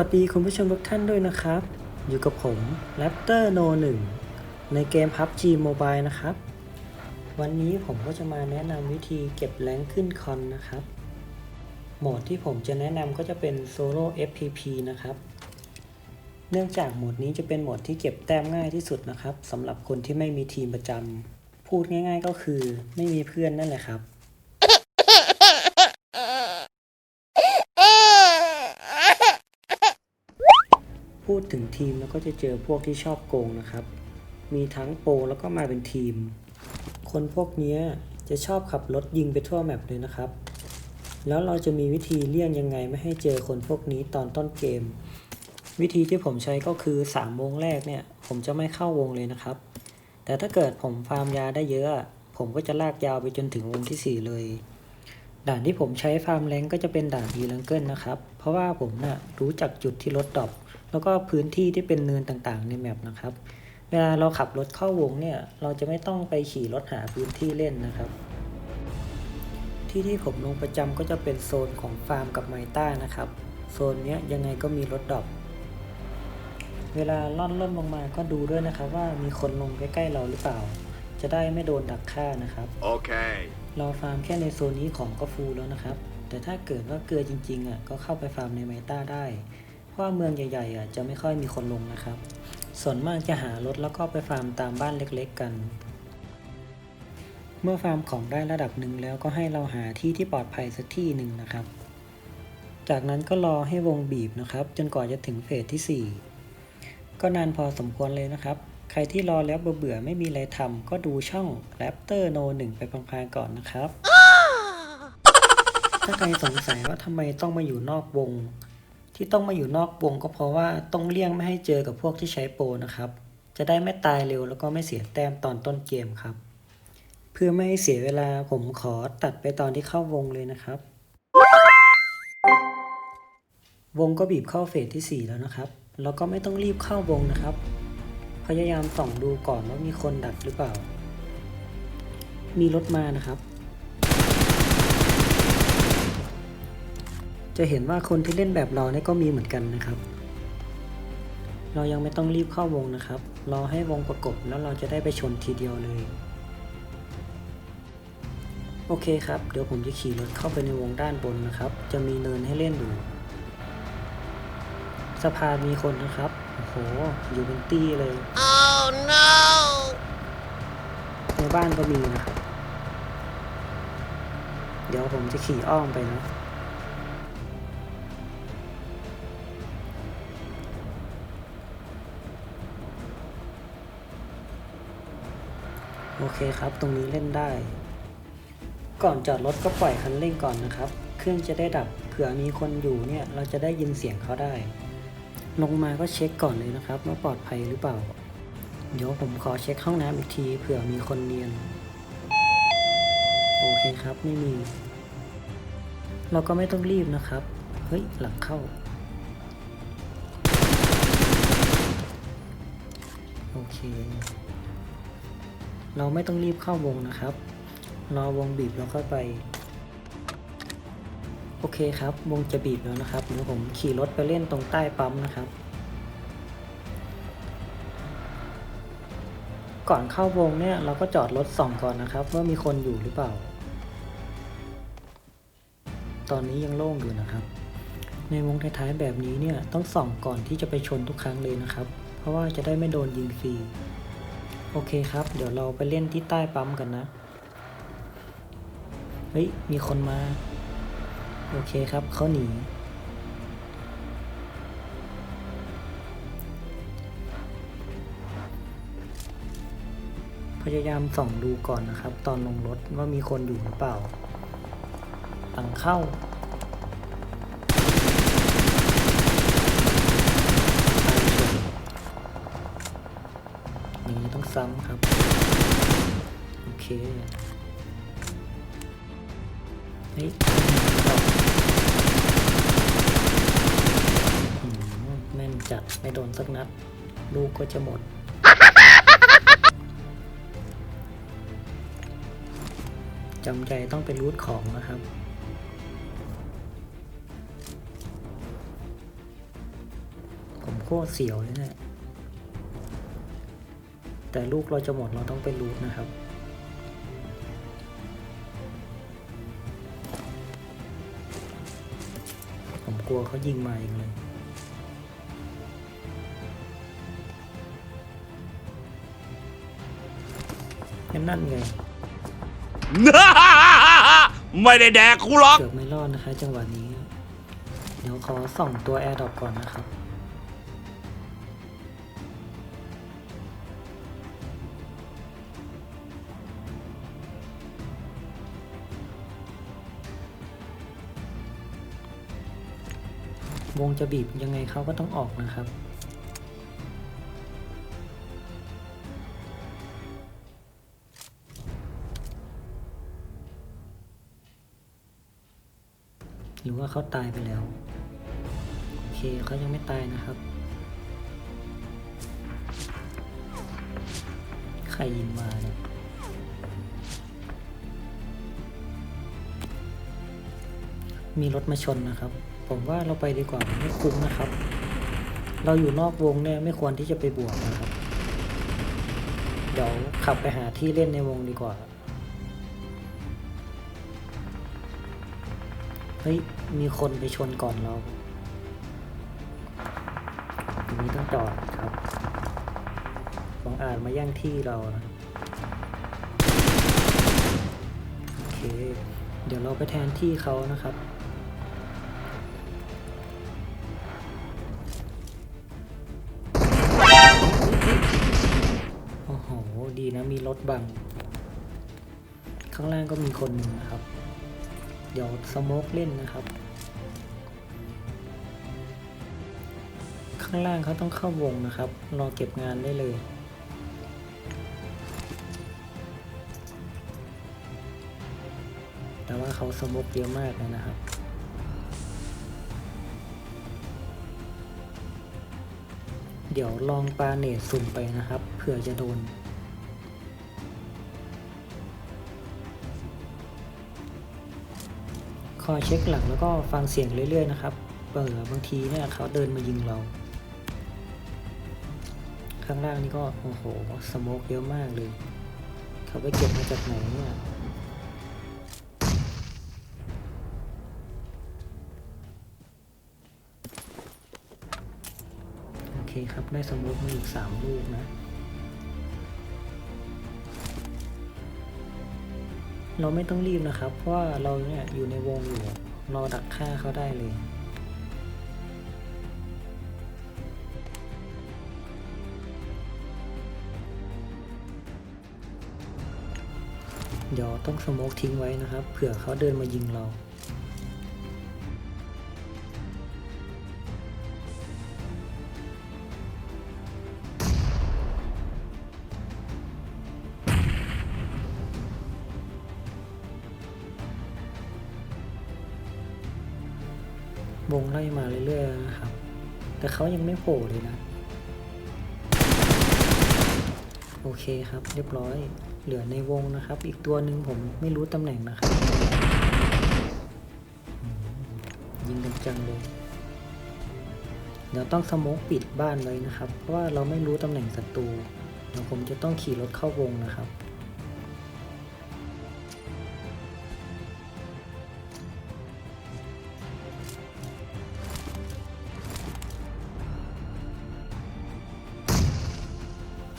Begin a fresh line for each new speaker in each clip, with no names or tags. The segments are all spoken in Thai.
วัสดีคุณผู้ชมทุกท่านด้วยนะครับ อยู่กับผม Raptor No 1ในเกม PUBG Mobile นะครับ วันนี้ผมก็จะมาแนะนำวิธีเก็บแรงขึ้นคอนนะครับ โหมดที่ผมจะแนะนำก็จะเป็น Solo FPP นะครับ เนื่องจากโหมดนี้จะเป็นโหมดที่เก็บแต้มง่ายที่สุดนะครับสำหรับคนที่ไม่มีทีมประจำพูดง่าย ๆ ก็คือไม่มีเพื่อนนั่นแหละครับ พูดถึงทีมแล้วก็จะเจอพวกที่ชอบโกงนะครับ มีทั้งโปรแล้วก็มาเป็นทีม คนพวกนี้จะชอบขับรถยิงไปทั่วแมปเลยนะครับ แล้วเราจะมีวิธีเลี่ยงยังไงไม่ให้เจอคนพวกนี้ตอนต้นเกม วิธีที่ผมใช้ก็คือ3วงแรกเนี่ย ผมจะไม่เข้าวงเลยนะครับ แต่ถ้าเกิดผมฟาร์มยาได้เยอะ ผมก็จะลากยาวไปจนถึงวงทีสี่4 เลย ด่านที่ผมใช้ฟาร์มแรงก็จะเป็นด่านอีลังเกิลนะครับ เพราะว่าผมน่ะรู้จักจุดที่รถดรอป แล้วก็พื้นที่ที่เป็นเนินต่างๆ ในแมปนะครับ เวลาเราขับรถเข้าวงเนี่ยเราจะไม่ต้องไปขี่รถหาพื้นที่เล่นนะครับ ที่ที่ผมลงประจำก็จะเป็นโซนของฟาร์มกับไมต้านะครับ โซนเนี้ยยังไงก็มีรถดรอปเวลาล่อนล่นลงมาก็ดูด้วยนะครับว่ามีคนลงใกล้ๆเราหรือเปล่า จะได้ไม่โดนดักฆ่านะครับ
Okay.
เราฟาร์มแค่ในโซนนี้ของก็ฟูลแล้วนะครับ แต่ถ้าเกิดว่าเกลือจริงๆอะก็เข้าไปฟาร์มในไมต้าได้ เพราะว่าเมืองใหญ่ๆอะจะไม่ค่อยมีคนลงนะครับ ส่วนมากจะหารถแล้วก็ไปฟาร์มตามบ้านเล็กๆกัน เมื่อฟาร์มของได้ระดับหนึ่งแล้วก็ให้เราหาที่ที่ปลอดภัยสักที่หนึ่งนะครับ จากนั้นก็รอให้วงบีบนะครับ จนกว่าจะถึงเฟสที่ 4 ก็นานพอสมควรเลยนะครับ ใครที่รอแล้วเบื่อไม่มีอะไรทำก็ดูช่อง Raptor No 1 ไปพลางๆก่อนนะครับถ้าใครสงสัยว่าทำไมต้องมาอยู่นอกวง ที่ต้องมาอยู่นอกวงก็เพราะว่าต้องเลี่ยงไม่ให้เจอกับพวกที่ใช้โปรนะครับ จะได้ไม่ตายเร็วแล้วก็ไม่เสียแต้มตอนต้นเกมครับ เพื่อไม่ให้เสียเวลาผมขอตัดไปตอนที่เข้าวงเลยนะครับ วงก็บีบเข้าเฟสที่ 4 แล้วนะครับ แล้วก็ไม่ต้องรีบเข้าวงนะครับ พยายามส่องดูก่อนว่ามีคนดักหรือเปล่า มีรถมานะครับ จะเห็นว่าคนที่เล่นแบบเราเนี่ยก็มีเหมือนกันนะครับ เรายังไม่ต้องรีบเข้าวงนะครับ รอให้วงประกบแล้วเราจะได้ไปชนทีเดียวเลย โอเคครับ เดี๋ยวผมจะขี่รถเข้าไปในวงด้านบนนะครับ จะมีเนินให้เล่นอยู่สะพานมีคนนะครับ โอ้โห อยู่เป็นตี้เลย
Oh no!
ในบ้านก็มีนะครับ เดี๋ยวผมจะขี่อ้อมไปนะ โอเคครับ ตรงนี้เล่นได้ ก่อนจอดรถก็ปล่อยคันเร่งก่อนนะครับ เครื่องจะได้ดับ เผื่อมีคนอยู่เนี่ย เราจะได้ยินเสียงเขาได้ ลงมาก็เช็คก่อนเลยนะครับว่าปลอดภัยหรือเปล่า เดี๋ยวผมขอเช็คห้องน้ำอีกที เผื่อมีคนเนียน โอเคครับ ไม่มี เราก็ไม่ต้องรีบนะครับ เฮ้ย หลังเข้า โอเค เราไม่ต้องรีบเข้าวงนะครับ รอวงบีบแล้วค่อยไป โอเคครับ วงจะบีบแล้วนะครับเดี๋ยวผมขี่รถไปเล่นตรงใต้ปั๊มนะครับ ก่อนเข้าวงเนี่ยเราก็จอดรถส่องก่อนนะครับว่ามีคนอยู่หรือเปล่า ตอนนี้ยังโล่งอยู่นะครับ ในวงท้ายๆแบบนี้เนี่ยต้องส่องก่อนที่จะไปชนทุกครั้งเลยนะครับ เพราะว่าจะได้ไม่โดนยิงฟรี โอเคครับ เดี๋ยวเราไปเล่นที่ใต้ปั๊มกันนะ เฮ้ย มีคนมา โอเคครับ เขาหนี พยายามส่องดูก่อนนะครับ ตอนลงรถว่ามีคนอยู่หรือเปล่าหลังเข้า อย่างนี้ต้องซ้ำครับ โอเคเฮ้ยแม่นจัดไม่โดนสักนัด ลูกก็จะหมดจำใจต้องไปรูทของนะครับผมโคตรเสียวเลยเนะี่ย แต่ลูกเราจะหมดเราต้องไปรูทนะครับ ผมกลัวเขายิงมาอีกเลยนั่นนั่นไง
ไม่ได้แดกกูหรอก
เกือบไม่รอดนะคะ จังหวะนี้ เดี๋ยวขอส่องตัวแอร์ดรอปก่อนนะครับ วงจะบีบยังไงเขาก็ต้องออกนะครับ หรือว่าเขาตายไปแล้ว โอเคเขายังไม่ตายนะครับใครยิงมาเนี่ยมีรถมาชนนะครับ ผมว่าเราไปดีกว่าไม่คุ้มนะครับ เราอยู่นอกวงเนี่ยไม่ควรที่จะไปบวกนะครับ เดี๋ยวขับไปหาที่เล่นในวงดีกว่า เฮ้ย มีคนไปชนก่อนเราตรงนี้ต้องจอดครับบางอาจมาแย่งที่เรานะโอเค เดี๋ยวเราไปแทนที่เขานะครับ มีรถบัง ข้างล่างก็มีคนหนึ่งนะครับ เดี๋ยวสโมกเล่นนะครับ ข้างล่างเขาต้องเข้าวงนะครับ รอเก็บงานได้เลยแต่ว่าเขาสโมกเยอะมากเลยนะครับ เดี๋ยวลองปาเนตสุ่มไปนะครับ เผื่อจะโดน คอยเช็คหลังแล้วก็ฟังเสียงเรื่อยๆนะครับเปิดบางทีเนี่ยเขาเดินมายิงเรา ข้างล่างนี่ก็โอ้โหสโมกเยอะมากเลย เขาไปเก็บมาจากไหนเนี่ยโอเคครับได้สโมกมาอีกสามลูกนะ เราไม่ต้องรีบนะครับ เพราะว่าเราเนี่ยอยู่ในวงอยู่รอดักฆ่าเขาได้เลยเดี๋ยวต้องสโมกทิ้งไว้นะครับ เผื่อเขาเดินมายิงเรา วงไล่มาเรื่อยๆนะครับ แต่เขายังไม่โผล่เลยนะ โอเคครับ เรียบร้อย เหลือในวงนะครับ อีกตัวหนึ่งผมไม่รู้ตำแหน่งนะครับ ยิงกันจังเลยเดี๋ยวต้องสโมกปิดบ้านไว้นะครับ เพราะว่าเราไม่รู้ตำแหน่งศัตรูเดี๋ยวผมจะต้องขี่รถเข้าวงนะครับ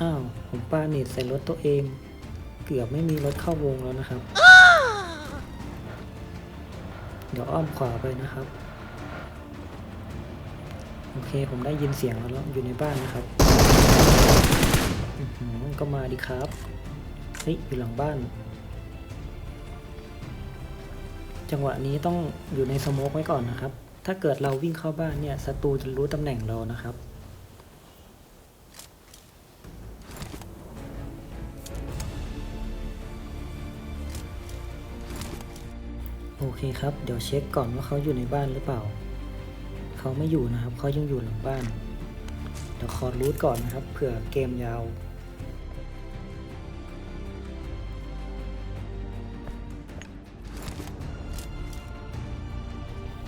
อ้าว ผมปาเน็ตใส่รถตัวเอง เกือบไม่มีรถเข้าวงแล้วนะครับ เดี๋ยวอ้อมขวาไปนะครับ โอเค ผมได้ยินเสียงแล้วอยู่ในบ้านนะครับอื้อหือก็มาดีครับเฮ้ยอยู่หลังบ้าน จังหวะนี้ต้องอยู่ในสโมกไว้ก่อนนะครับ ถ้าเกิดเราวิ่งเข้าบ้านเนี่ยศัตรูจะรู้ตำแหน่งเรานะครับ เคครับ เดี๋ยวเช็คก่อนว่าเขาอยู่ในบ้านหรือเปล่า เขาไม่อยู่นะครับ เขายังอยู่หลังบ้าน เดี๋ยวคอร์ดรูทก่อนนะครับ เผื่อเกมยาว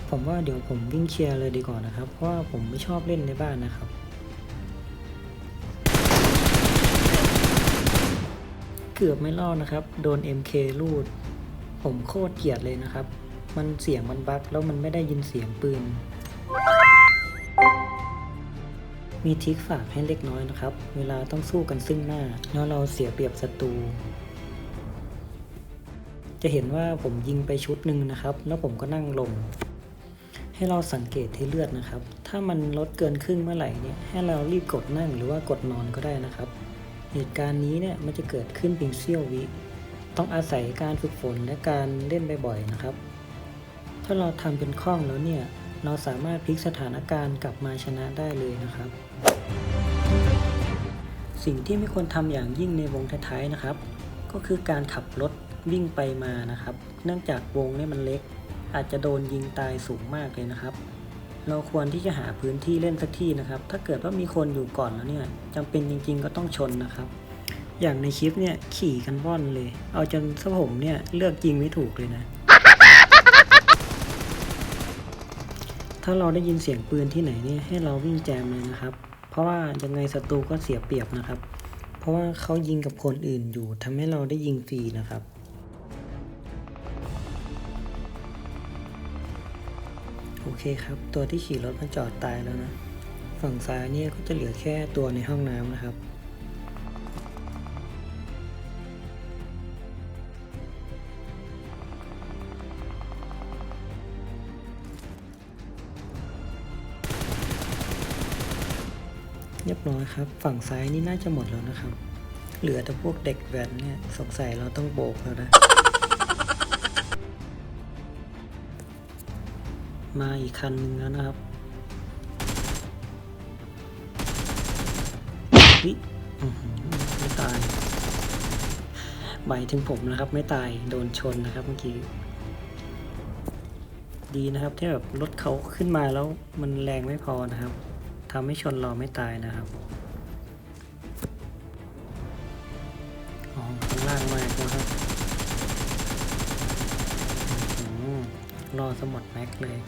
ผมว่าเดี๋ยวผมวิ่งเคลียร์เลยดีกว่านะครับ เพราะว่าผมไม่ชอบเล่นในบ้านนะครับเกือบไม่รอดนะครับ โดน MK รูด ผมโคตรเกลียดเลยนะครับ มันเสียงมันบั๊กแล้วมันไม่ได้ยินเสียงปืน มีทิคฝากให้เล็กน้อยนะครับ เวลาต้องสู้กันซึ่งหน้า แล้วเราเสียเปรียบศัตรูจะเห็นว่าผมยิงไปชุดหนึ่งนะครับ แล้วผมก็นั่งลง ให้เราสังเกตที่เลือดนะครับ ถ้ามันลดเกินครึ่งเมื่อไหร่เนี่ยให้เรารีบกดนั่งหรือว่ากดนอนก็ได้นะครับ เหตุการณ์นี้เนี่ยมันจะเกิดขึ้นเพียงเสี้ยววิ ต้องอาศัยการฝึกฝนและการเล่นบ่อยๆนะครับ ถ้าเราทำเป็นคล่องแล้วเนี่ย เราสามารถพลิกสถานการณ์กลับมาชนะได้เลยนะครับ สิ่งที่ไม่ควรทำอย่างยิ่งในวงท้ายๆนะครับ ก็คือการขับรถวิ่งไปมานะครับ เนื่องจากวงนี่มันเล็ก อาจจะโดนยิงตายสูงมากเลยนะครับ เราควรที่จะหาพื้นที่เล่นสักที่นะครับ ถ้าเกิดว่ามีคนอยู่ก่อนแล้วเนี่ยจำเป็นจริง ๆ ก็ต้องชนนะครับ อย่างในคลิปเนี่ยขี่กันว่อนเลย เอาจนสะผมเนี่ยเลือกยิงไม่ถูกเลยนะ ถ้าเราได้ยินเสียงปืนที่ไหนเนี่ยให้เราวิ่งแจมเลยนะครับ เพราะว่ายังไงศัตรูก็เสียเปรียบนะครับ เพราะว่าเขายิงกับคนอื่นอยู่ทำให้เราได้ยิงฟรีนะครับโอเคครับ ตัวที่ขี่รถมาจอดตายแล้วนะ ฝั่งซ้ายเนี่ยก็จะเหลือแค่ตัวในห้องน้ำนะครับ เรียบร้อยครับ ฝั่งซ้ายนี่น่าจะหมดแล้วนะครับ เหลือแต่พวกเด็กแว้นเนี่ยสงสัยเราต้องโบกแล้วนะ มาอีกคันหนึ่งแล้วนะครับวิไม่ตายหมายถึงผมนะครับ ไม่ตายโดนชนนะครับเมื่อกี้ดีนะครับที่แบบรถเขาขึ้นมาแล้วมันแรงไม่พอนะครับ ทำให้ชนเราไม่ตายนะครับอ๋อข้างล่างมากนะครับอื้อหือรอสมดแม็กเลย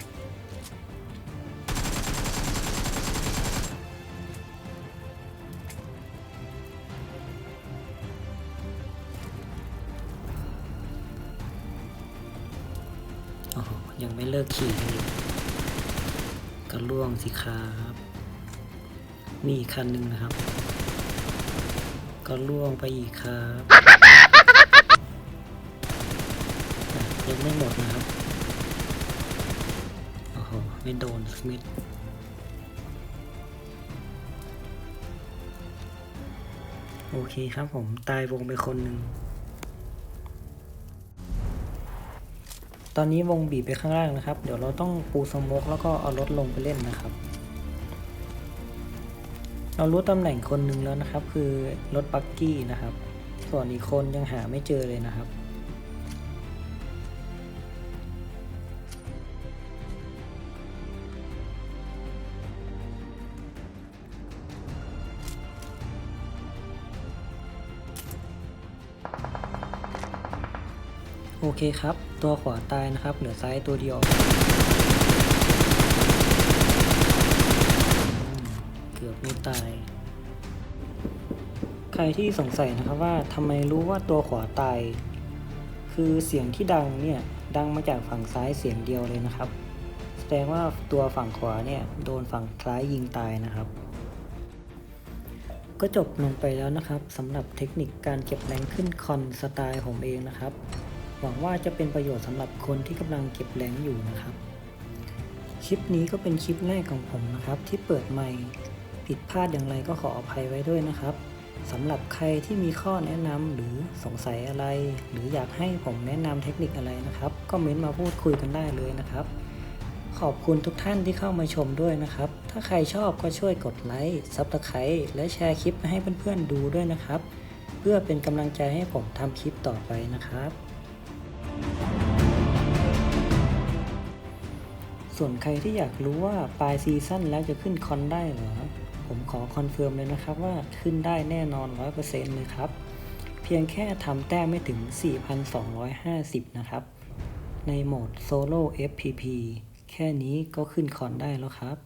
โอ้โหยังไม่เลิกขี่เลยก็ล่วงสิครับ มีอีกคันหนึ่งนะครับ ก็ล่วงไปอีกครับยังไม่หมดนะครับโอ้โหไม่โดนสกเม็ดโอเคครับผมตายวงไปคนหนึ่ง ตอนนี้วงบีบไปข้างล่างนะครับ เดี๋ยวเราต้องปูสมกแล้วก็เอารถลงไปเล่นนะครับ เรารู้ตำแหน่งคนหนึ่งแล้วนะครับ คือรถบักกี้นะครับ ส่วนอีกคนยังหาไม่เจอเลยนะครับ โอเคครับ ตัวขวาตายนะครับ เหลือซ้ายตัวเดียวอืม เกือบไม่ตาย ใครที่สงสัยนะครับว่าทำไมรู้ว่าตัวขวาตาย คือเสียงที่ดังเนี่ยดังมาจากฝั่งซ้ายเสียงเดียวเลยนะครับ แสดงว่าตัวฝั่งขวาเนี่ยโดนฝั่งซ้ายยิงตายนะครับ ก็จบลงไปแล้วนะครับสำหรับเทคนิคการเก็บแรงขึ้นคอนสไตล์ผมเองนะครับ หวังว่าจะเป็นประโยชน์สำหรับคนที่กำลังเก็บแรงอยู่นะครับคลิปนี้ก็เป็นคลิปแรกของผมนะครับ ที่เปิดใหม่ ผิดพลาดอย่างไรก็ขออภัยไว้ด้วยนะครับสำหรับใครที่มีข้อแนะนำหรือสงสัยอะไร หรืออยากให้ผมแนะนำเทคนิคอะไรนะครับ ก็เม้นต์มาพูดคุยกันได้เลยนะครับ ขอบคุณทุกท่านที่เข้ามาชมด้วยนะครับ ถ้าใครชอบก็ช่วยกดไลค์ซับสไครต์และแชร์คลิปให้เพื่อนๆดูด้วยนะครับ เพื่อเป็นกำลังใจให้ผมทำคลิปต่อไปนะครับส่วนใครที่อยากรู้ว่าปลายซีซั่นแล้วจะขึ้นคอนได้หรอ ผมขอคอนเฟิร์มเลยนะครับว่าขึ้นได้แน่นอน 100%เลยครับ เพียงแค่ทำแต้มไม่ถึง 4,250 นะครับ ในโหมดโซโล่ FPP แค่นี้ก็ขึ้นคอนได้แล้วครับ